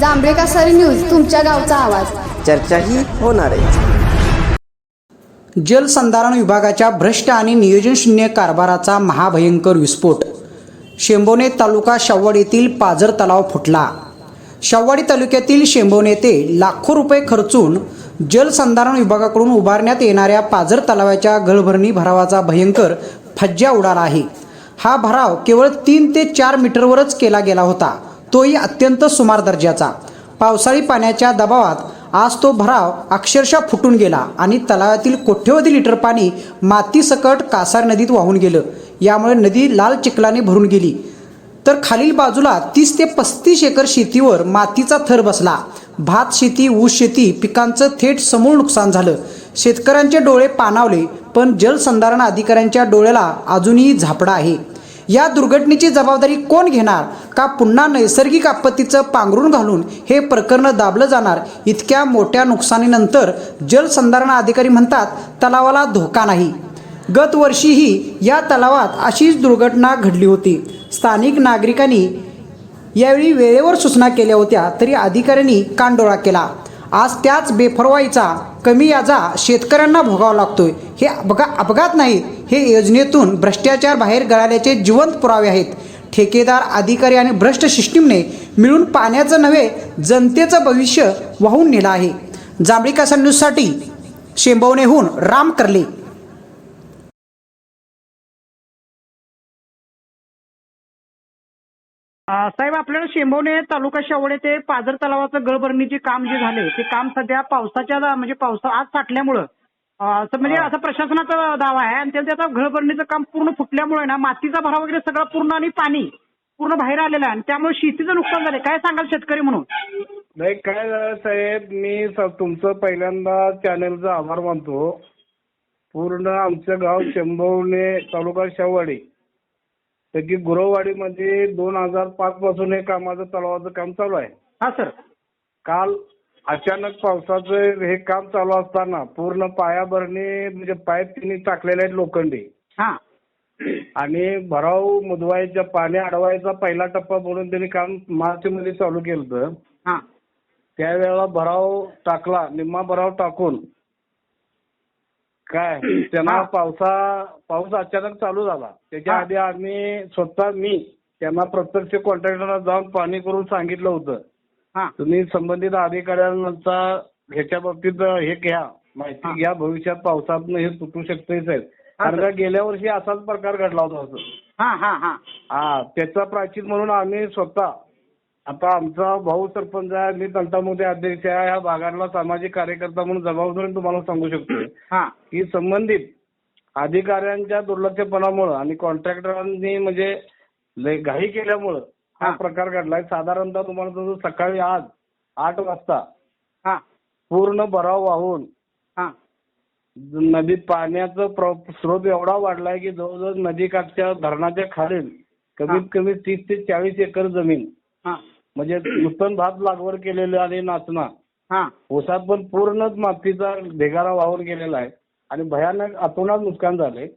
जांभेका सरी न्यूज तुमच्या गावचा आवाज. चर्चाही होणार आहे. जलसंधारण विभागाच्या भ्रष्ट आणि नियोजनशून्य कारभाराचा महाभयंकर विस्फोट. शेंबोणे तालुका शावड येथील पाझर तलाव फुटला. शाववाडी तालुक्यातील शेंबोणे येथे लाखो रुपये खर्चून जलसंधारण विभागाकडून उभारण्यात येणाऱ्या पाझर तलावाच्या गळभरणी भरावाचा भयंकर फज्जा उडाला आहे. हा भराव केवळ तीन ते चार मीटरवरच केला गेला होता. तोही अत्यंत सुमार दर्जाचा. पावसाळी पाण्याच्या दबावात आज तो भराव अक्षरशः फुटून गेला आणि तलावातील कोट्यवधी लिटर पाणी मातीसकट कासार नदीत वाहून गेलं. यामुळे नदी लाल चिखलाने भरून गेली. तर खालील बाजूला तीस ते पस्तीस एकर शेतीवर मातीचा थर बसला. भात शेती ऊस शेती पिकांचं थेट समूळ नुकसान झालं. शेतकऱ्यांचे डोळे पाणावले पण जलसंधारण अधिकाऱ्यांच्या डोळ्याला अजूनही झापडा आहे. या दुर्घटनेची जबाबदारी कोण घेणार? का पुन्हा नैसर्गिक आपत्तीचं पांघरून घालून हे प्रकरण दाबलं जाणार? इतक्या मोठ्या नुकसानीनंतर जलसंधारण अधिकारी म्हणतात तलावाला धोका नाही. गत वर्षीही या तलावात अशीच दुर्घटना घडली होती. स्थानिक नागरिकांनी यावेळी वेळेवर सूचना केल्या होत्या तरी अधिकाऱ्यांनी कानडोळा केला. आज त्याच बेफरवाईचा कमी याजा शेतकऱ्यांना भोगावा लागतोय. हे अपघा अपघात नाहीत हे योजनेतून भ्रष्टाचार बाहेर गळाल्याचे जिवंत पुरावे आहेत. ठेकेदार अधिकारी आणि भ्रष्ट सिस्टीमने मिळून पाण्याचं नव्हे जनतेचं भविष्य वाहून नेलं आहे. जांभळी कासा न्यूजसाठी शेंबवणेहून राम करले. साहेब आपल्याला शेंबवणे तालुका शेवडे ते पाझर तलावाचं गळभरणीचे काम जे झाले ते काम सध्या पावसाच्या म्हणजे पावसा आज साठल्यामुळं असं म्हणजे असं प्रशासनाचा दावा आहे. आणि त्याचं आता गळभरणीचं काम पूर्ण फुटल्यामुळे ना मातीचा भराव वगैरे सगळं पूर्ण आणि पाणी पूर्ण बाहेर आलेलं आहे. आणि त्यामुळे शेतीचं नुकसान झालं काय सांगाल शेतकरी म्हणून? नाही काय झालं साहेब मी स- तुमचं पहिल्यांदा चॅनलचा आभार मानतो. पूर्ण आमचं गाव शंभवणे तालुका शेववाडी. त्याची गुरववाडीमध्ये दोन हजार पाच पासून हे कामाचं तलावाचं काम चालू आहे. हा सर. काल अचानक पावसाचं हे काम चालू असताना पूर्ण पायाभरणी म्हणजे पाईप तिने टाकलेले आहेत लोखंडी. हा. आणि भराव मुदवायचा पाणी अडवायचा पहिला टप्पा म्हणून त्यांनी काम मार्च मध्ये चालू केलं होतं. हा. त्यावेळेला भराव टाकला निम्मा भराव टाकून. काय? त्यांना. पावसा पाऊस अचानक चालू झाला. त्याच्या. आधी आम्ही स्वतः मी त्यांना प्रत्यक्ष कॉन्ट्रॅक्टरला जाऊन पाणी करून सांगितलं होतं. तुम्ही संबंधित अधिकाऱ्यांचा ह्याच्या बाबतीत हे घ्या. माहिती घ्या. भविष्यात पावसातनं हे तुटू शकतंय साहेब. हा, कारण. का गेल्या वर्षी असाच प्रकार घडला होता असं. हा हा हा. हा त्याचा प्राचीन म्हणून आम्ही स्वतः आता आमचा भाऊ सरपंच आहे मी तंटामध्ये अध्यक्ष आहे ह्या भागातला सामाजिक कार्यकर्ता म्हणून जबाबदारी तुम्हाला सांगू शकतो हा. की संबंधित अधिकाऱ्यांच्या दुर्लक्षपणामुळं आणि कॉन्ट्रॅक्टरांनी म्हणजे घाई केल्यामुळं हा. प्रकार घडलाय. साधारणतः तुम्हाला सांगतो सकाळी आज आठ वाजता हा. पूर्ण भराव वाहून हा. नदीत पाण्याचा स्रोत एवढा वाढलाय की जवळजवळ नदीकाठच्या धरणाच्या खालील कमीत कमी तीस ते चाळीस एकर जमीन हा. म्हणजे नूतन भात लागवड केलेलं आणि नाचना ऊसात पण पूर्णच मातीचा ढेगारा वाहून गेलेला आहे. आणि भयानक अतोनात नुकसान झालंय.